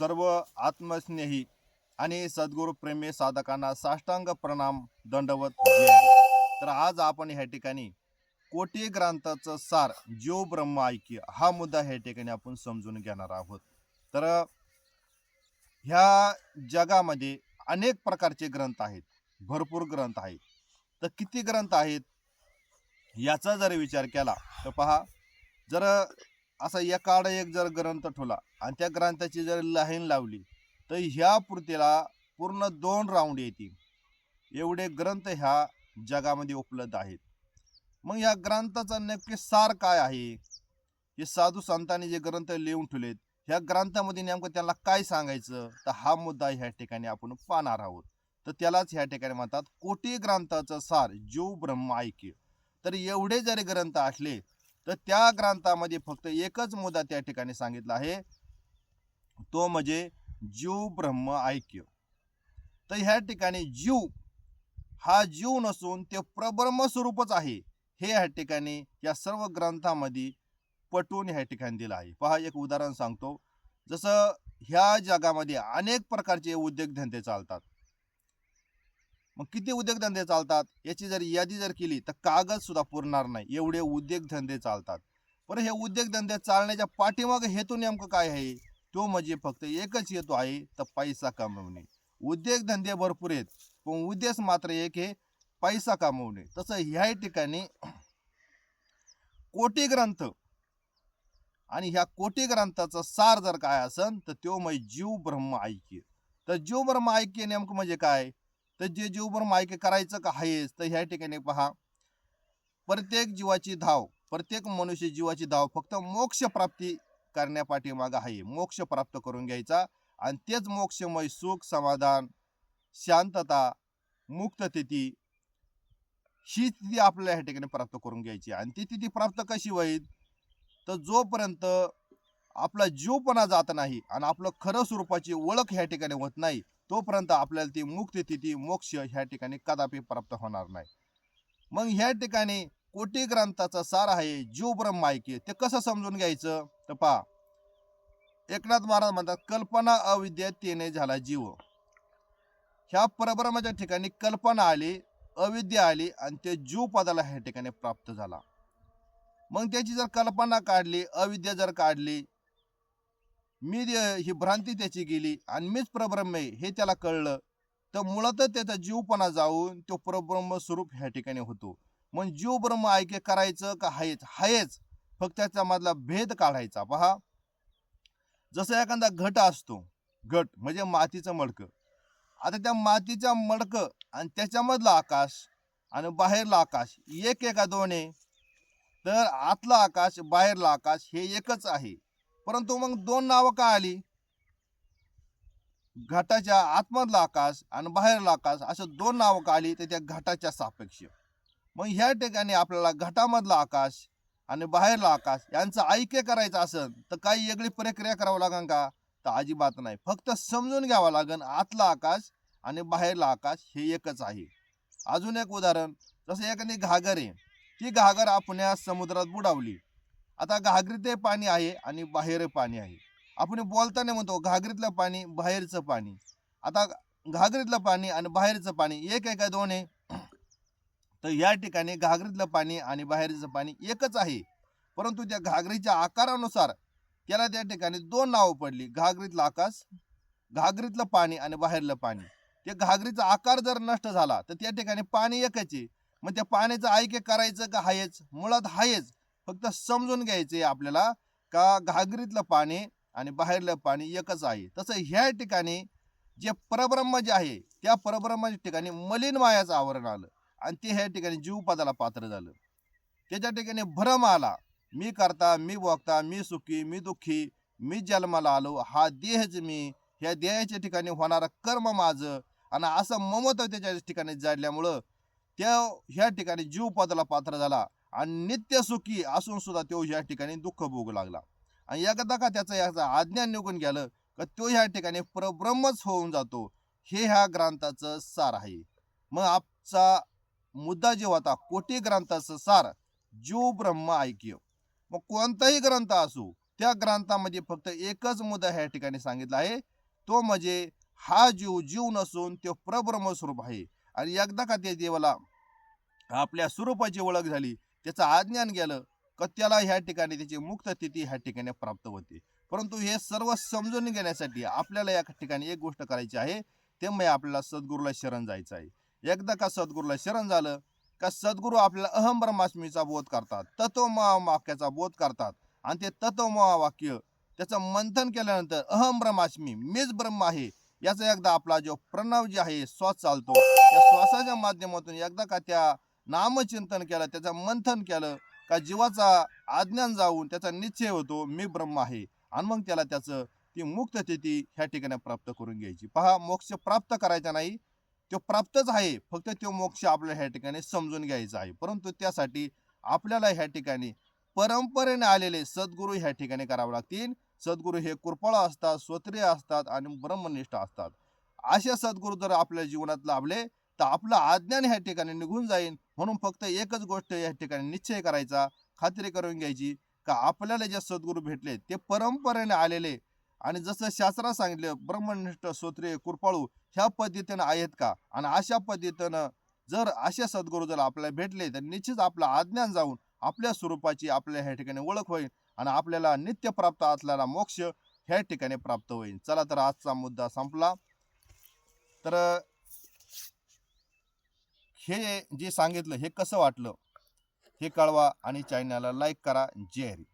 सर्व आत्मस्नेही आणि सद्गुरुप्रेमी साधकांना साष्टांग प्रणाम दंडवत तर आज आपण ह्या ठिकाणी कोटी ग्रंथाचं सार जीव ब्रह्म ऐक्य हा मुद्दा ह्या ठिकाणी आपण समजून घेणार आहोत. तर ह्या जगामध्ये अनेक प्रकारचे ग्रंथ आहेत भरपूर ग्रंथ आहेत. तर किती ग्रंथ आहेत? याचा जर विचार केला तर पहा जर असा एकाड एक जर ग्रंथ ठेवला आणि त्या ग्रंथाची जर लाईन लावली तर ह्या पुरतीला पूर्ण दोन राऊंड येतील. एवढे ग्रंथ ह्या जगामध्ये उपलब्ध आहेत. मग या ग्रंथाचा नेमकी सार काय आहे? हे साधू संतांनी जे ग्रंथ लिहून ठेवलेत ह्या ग्रंथामध्ये नेमकं त्यांना काय सांगायचं? तर हा मुद्दा ह्या ठिकाणी आपण पाहणार आहोत. तर त्यालाच ह्या ठिकाणी म्हणतात कोटी ग्रंथाचं सार जीव ब्रह्म ऐक्य. तर एवढे जरी ग्रंथ असले तर त्या ग्रंथामध्ये फक्त एकच मुद्दा त्या ठिकाणी सांगितला आहे. तो म्हणजे जीव ब्रह्म ऐक्य. तर ह्या ठिकाणी जीव हा जीव नसून ते प्रब्रह्म स्वरूपच आहे. हे ह्या ठिकाणी या सर्व ग्रंथामध्ये पटवून ह्या ठिकाणी दिलं आहे. पहा एक उदाहरण सांगतो. जसं ह्या जगामध्ये अनेक प्रकारचे उद्योगधंदे चालतात. मग किती उद्योगधंदे चालतात? याची जर यादी जर केली तर कागद सुद्धा पुरणार नाही. एवढे उद्योगधंदे चालतात. पण हे उद्योगधंदे चालण्याच्या पाठीमागे हेतू नेमकं काय आहे? तो म्हणजे फक्त एकच हेतू आहे तर पैसा कमवणे. उद्योगधंदे भरपूर आहेत पण उद्देश मात्र एक हे पैसा कमवणे. तसं ह्याही ठिकाणी कोटी ग्रंथ आणि ह्या कोटी ग्रंथाचा सार जर काय असन तर तो म्हणजे जीव ब्रह्म ऐक्य. तर जीव ब्रह्म ऐक्य नेमकं म्हणजे काय? तर जे जीवभर मायके करायचं का आहेच तर ह्या ठिकाणी पहा. प्रत्येक जीवाची धाव प्रत्येक मनुष्य जीवाची धाव फक्त मोक्ष प्राप्ती करण्यापाठीमागं आहे. मोक्ष प्राप्त करून घ्यायचा आणि तेच मोक्षमय सुख समाधान शांतता मुक्त तिथी ही स्थिती आपल्याला ह्या ठिकाणी प्राप्त करून घ्यायची. आणि ती तिथी प्राप्त कशी होईल? तर जोपर्यंत आपला जीवपणा जात नाही आणि आपलं खरं स्वरूपाची ओळख ह्या ठिकाणी होत नाही तोपर्यंत आपल्याला ती मुक्त तिथी मोक्ष ह्या ठिकाणी कदापि प्राप्त होणार नाही. मग ह्या ठिकाणी कोटी ग्रंथाचा सार आहे जीव ब्रह्म ऐके ते कसं समजून घ्यायचं? तर पहा. एकनाथ महाराज म्हणतात कल्पना अविद्यतेने झाला जीव. ह्या परब्रह्माच्या ठिकाणी कल्पना आली अविद्या आली आणि ते जीव पदाला ह्या ठिकाणी प्राप्त झाला. मग त्याची जर कल्पना काढली अविद्या जर काढली मी ही भ्रांती त्याची गेली आणि मीच परब्रह्म आहे हे त्याला कळलं. तर मुळातच त्याचा जीवपणा जाऊन तो परब्रह्म स्वरूप ह्या ठिकाणी होतो. मग जीव ब्रह्म ऐक्य करायचं का हायच? हायच. फक्त त्याचा मधला भेद काढायचा. पहा. जसं एखादा घट असतो घट म्हणजे मातीचं मडकं. आता त्या मातीच्या मडकं आणि त्याच्यामधलं आकाश आणि बाहेरला आकाश एक एका दोन आहे तर आतलं आकाश बाहेरला आकाश हे एकच आहे. परंतु मग दोन नावं का आली? घाटाच्या आतमधलं आकाश आणि बाहेरला आकाश असं दोन नावं का आली? तर त्या घाटाच्या सापेक्ष. मग ह्या ठिकाणी आपल्याला घाटामधलं आकाश आणि बाहेरला आकाश यांचं ऐक्य करायचं असेल तर काही वेगळी प्रक्रिया करावं लागेल का? तर अजिबात नाही. फक्त समजून घ्यावं लागेल आतला आकाश आणि बाहेरला आकाश हे एकच आहे. अजून एक उदाहरण. जसं एखादी घागर आहे. ती घागर आपण या समुद्रात बुडावली. आता घागरीतही पाणी आहे आणि बाहेर पाणी आहे. आपण बोलताना म्हणतो घागरीतलं पाणी बाहेरचं पाणी. आता घागरीतलं पाणी आणि बाहेरचं पाणी एक आहे का दोन आहे? तर या ठिकाणी घागरीतलं पाणी आणि बाहेरचं पाणी एकच आहे. परंतु त्या घागरीच्या आकारानुसार त्याला त्या ठिकाणी दोन नावं पडली. घागरीतलं आकाश घागरीतलं पाणी आणि बाहेरलं पाणी. ते घागरीचा आकार जर नष्ट झाला तर त्या ठिकाणी पाणी एकच आहे. मग त्या पाण्याचं ऐके करायचं का हायच? मुळात हायच. फक्त समजून घ्यायचे आपल्याला का घागरीतलं पाणी आणि बाहेरलं पाणी एकच आहे. तसं ह्या ठिकाणी जे परब्रह्म जे आहे त्या परब्रह्माच्या ठिकाणी मलिन मायाचं आवरण आलं आणि ते ह्या ठिकाणी जीवपदाला पात्र झालं. त्याच्या ठिकाणी भ्रम आला. मी करता मी भोगता मी सुखी मी दुःखी मी जन्माला आलो हा देहच मी ह्या देहाच्या ठिकाणी होणारं कर्म माझं आणि असं ममत्व त्याच्या ठिकाणी जाडल्यामुळं त्या ह्या ठिकाणी जीवपदाला पात्र झाला. आणि नित्य सुखी असून सुद्धा तो ह्या ठिकाणी दुःख भोगू लागला. आणि एकदा का त्याचं याचं आज्ञान निघून गेलं का तो ह्या ठिकाणी परब्रह्मच होऊन जातो हे ह्या ग्रंथाचं सार आहे. मग आपचा मुद्दा जे होता कोटी ग्रंथाचं सार जीव ब्रह्म ऐक्य. मग कोणताही ग्रंथ असो त्या ग्रंथामध्ये फक्त एकच मुद्दा ह्या ठिकाणी सांगितला आहे तो म्हणजे हा जीव जीव नसून तो प्रब्रह्म स्वरूप आहे. आणि एकदा का त्या देवाला आपल्या स्वरूपाची ओळख झाली त्याचं आज्ञान गेलं का त्याला ह्या ठिकाणी त्याची मुक्त तिथी ह्या ठिकाणी प्राप्त होते. परंतु हे सर्व समजून घेण्यासाठी आपल्याला या ठिकाणी एक गोष्ट करायची आहे. ते म्हणजे आपल्याला सद्गुरूला शरण जायचं आहे. एकदा का सद्गुरूला शरण झालं का सद्गुरू आपल्याला अहम ब्रह्माष्टमीचा बोध करतात तत्व महावाक्याचा बोध करतात आणि ते तत्व वाक्य त्याचं मंथन केल्यानंतर अहम ब्रह्माष्टमी मीच ब्रह्म आहे याचा एकदा आपला जो प्रणव जे आहे श्वास चालतो. त्या श्वासाच्या माध्यमातून एकदा का त्या नामचिंतन केलं त्याचं मंथन केलं का जीवाचा आज्ञान जाऊन त्याचा निश्चय होतो मी ब्रह्म आहे. आणि मग त्याला त्याचं ती मुक्त तिथी ह्या ठिकाणी प्राप्त करून घ्यायची. पहा मोक्ष प्राप्त करायचा नाही तो प्राप्तच आहे फक्त तो मोक्ष आपल्याला ह्या ठिकाणी समजून घ्यायचा आहे. परंतु त्यासाठी आपल्याला ह्या ठिकाणी परंपरेने आलेले सद्गुरू ह्या ठिकाणी करावे लागतील. सद्गुरू हे कृपळ असतात स्वत्रिय असतात आणि ब्रह्मनिष्ठ असतात. असे सद्गुरू जर आपल्या जीवनात लाभले तर आपलं आज्ञान ह्या ठिकाणी निघून जाईल म्हणून फक्त एकच गोष्ट या ठिकाणी निश्चय करायचा खात्री करून घ्यायची का आपल्याला जे सद्गुरू भेटले ते परंपरेने आलेले. आणि जसं शास्त्रात सांगितलं ब्रह्मनिष्ठ श्रोत्रिय कृपाळू ह्या पद्धतीनं आहेत का? आणि अशा पद्धतीनं जर अशा सद्गुरू जर आपल्याला भेटले तर निश्चित आपलं आज्ञान जाऊन आपल्या स्वरूपाची आपल्या ह्या ठिकाणी ओळख होईल. आणि आपल्याला नित्य प्राप्त असलेला मोक्ष ह्या ठिकाणी प्राप्त होईल. चला तर आजचा मुद्दा संपला. तर हे जे सांगितलं हे कसं वाटलं? हे कळवा आणि चॅनलला लाईक करा. जय हरी